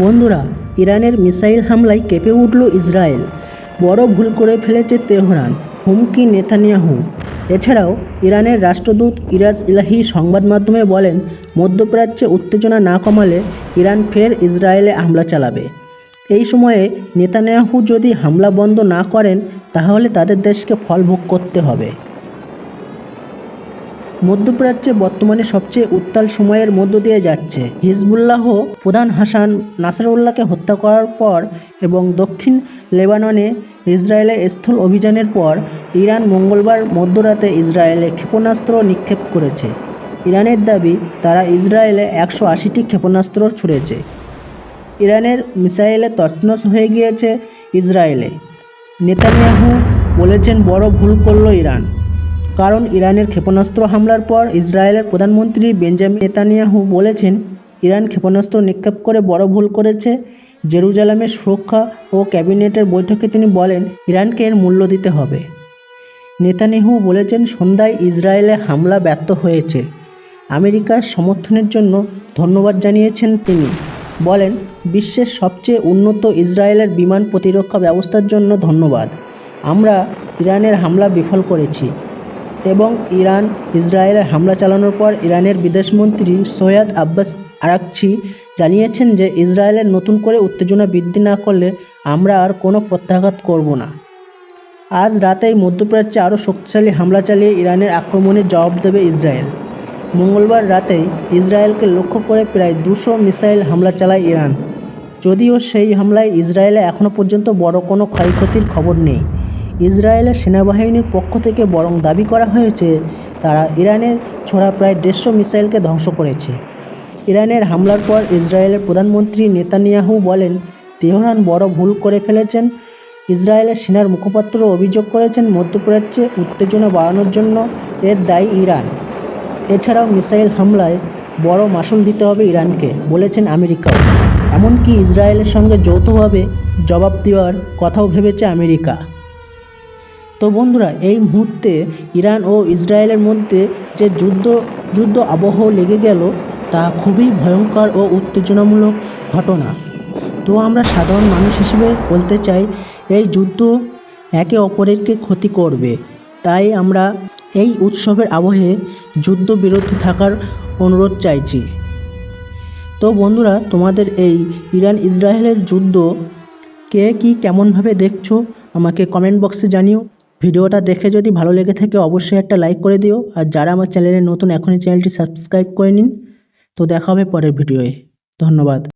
বন্ধুরা, ইরানের মিসাইল হামলায় কেঁপে উঠল ইসরায়েল। বড় ভুল করে ফেলেছে তেহরান, হুমকি নেতানিয়াহু। এছাড়াও, ইরানের রাষ্ট্রদূত ইরাজ ইলাহি সংবাদ মাধ্যমে বলেন, মধ্যপ্রাচ্যে উত্তেজনা না কমালে ইরান ফের ইসরায়েলে হামলা চালাবে। এই সময়ে নেতানিয়াহু যদি হামলা বন্ধ না করেন, তাহলে তাদের দেশকে ফল ভোগ করতে হবে। মধ্যপ্রাচ্যে বর্তমানে সবচেয়ে উত্তাল সময়ের মধ্য দিয়ে যাচ্ছে। হিজবুল্লাহ প্রধান হাসান নাসারুল্লাহকে হত্যা করার পর এবং দক্ষিণ লেবাননে ইসরায়েলের স্থল অভিযানের পর ইরান মঙ্গলবার মধ্যরাতে ইসরায়েলে ক্ষেপণাস্ত্র নিক্ষেপ করেছে। ইরানের দাবি, তারা ইসরায়েলে একশো আশিটি ক্ষেপণাস্ত্র ছুড়েছে। ইরানের মিসাইলে তছনছ হয়ে গিয়েছে ইসরায়েলে। নেতানিয়াহু বলেছেন, বড় ভুল করল ইরান। কারণ ইরানের ক্ষেপণাস্ত্র হামলার পর ইসরায়েলের প্রধানমন্ত্রী বেঞ্জামিন নেতানিয়াহু বলেছেন, ইরান ক্ষেপণাস্ত্র নিক্ষেপ করে বড় ভুল করেছে। জেরুজালামের সুরক্ষা ও ক্যাবিনেটের বৈঠকে তিনি বলেন, ইরানকে এর মূল্য দিতে হবে। নেতানিহু বলেছেন, সন্ধ্যায় ইসরায়েলে হামলা ব্যর্থ হয়েছে। আমেরিকার সমর্থনের জন্য ধন্যবাদ জানিয়েছেন তিনি। বলেন, বিশ্বের সবচেয়ে উন্নত ইসরায়েলের বিমান প্রতিরক্ষা ব্যবস্থার জন্য ধন্যবাদ। আমরা ইরানের হামলা বিফল করেছি। ইরান, ইসরায়েলে হামলা চালানোর পর ইরানের বিদেশমন্ত্রী সৈয়দ আব্বাস আরাকচি জানিয়েছেন যে ইসরায়েলের নতুন করে উত্তেজনা বৃদ্ধি না করলে আমরা আর কোনো প্রত্যাঘাত করব না। আজ রাতেই মধ্যপ্রাচ্যে আরও শক্তিশালী হামলা চালিয়ে ইরানের আক্রমণের জবাব দেবে ইসরায়েল। মঙ্গলবার রাতেই ইসরায়েলকে লক্ষ্য করে প্রায় দুশো মিসাইল হামলা চালায় ইরান। যদিও সেই হামলায় ইসরায়েলে এখনও পর্যন্ত বড় কোনো ক্ষয়ক্ষতির খবর নেই। ইসরায়েলের সেনাবাহিনীর পক্ষ থেকে বরং দাবি করা হয়েছে, তারা ইরানের ছোড়া প্রায় দেড়শো মিসাইলকে ধ্বংস করেছে। ইরানের হামলার পর ইসরায়েলের প্রধানমন্ত্রী নেতানিয়াহু বলেন, তেহরান বড় ভুল করে ফেলেছেন। ইসরায়েলের সেনার মুখপাত্র অভিযোগ করেছেন মধ্যপ্রাচ্যে উত্তেজনা বাড়ানোর জন্য এর দায়ী ইরান। এছাড়াও মিসাইল হামলায় বড় মাসুল দিতে হবে ইরানকে, বলেছেন আমেরিকাও। এমনকি ইসরায়েলের সঙ্গে যৌথভাবে জবাব দেওয়ার কথাও ভেবেছে আমেরিকা। তো বন্ধুরা, এই মুহূর্তে ইরান ও ইসরায়েলের মধ্যে যে যুদ্ধ যুদ্ধ আবহ লেগে গেল, তা খুবই ভয়ঙ্কর ও উত্তেজনামূলক ঘটনা। তো আমরা সাধারণ মানুষ হিসেবে বলতে চাই, এই যুদ্ধ একে অপরেরকে ক্ষতি করবে। তাই আমরা এই উৎসবের আবহে যুদ্ধ বিরতি থাকার অনুরোধ চাইছি। তো বন্ধুরা, তোমাদের এই ইরান ইসরায়েলের যুদ্ধ কে কি কেমনভাবে দেখছ, আমাকে কমেন্ট বক্সে জানিও। ভিডিওটা দেখে যদি ভালো লেগে থাকে অবশ্যই একটা লাইক করে দিও। আর যারা আমার চ্যানেলে নতুন এখনই চ্যানেলটি সাবস্ক্রাইব করে নিন। তো দেখা হবে পরের ভিডিওয়ে। ধন্যবাদ।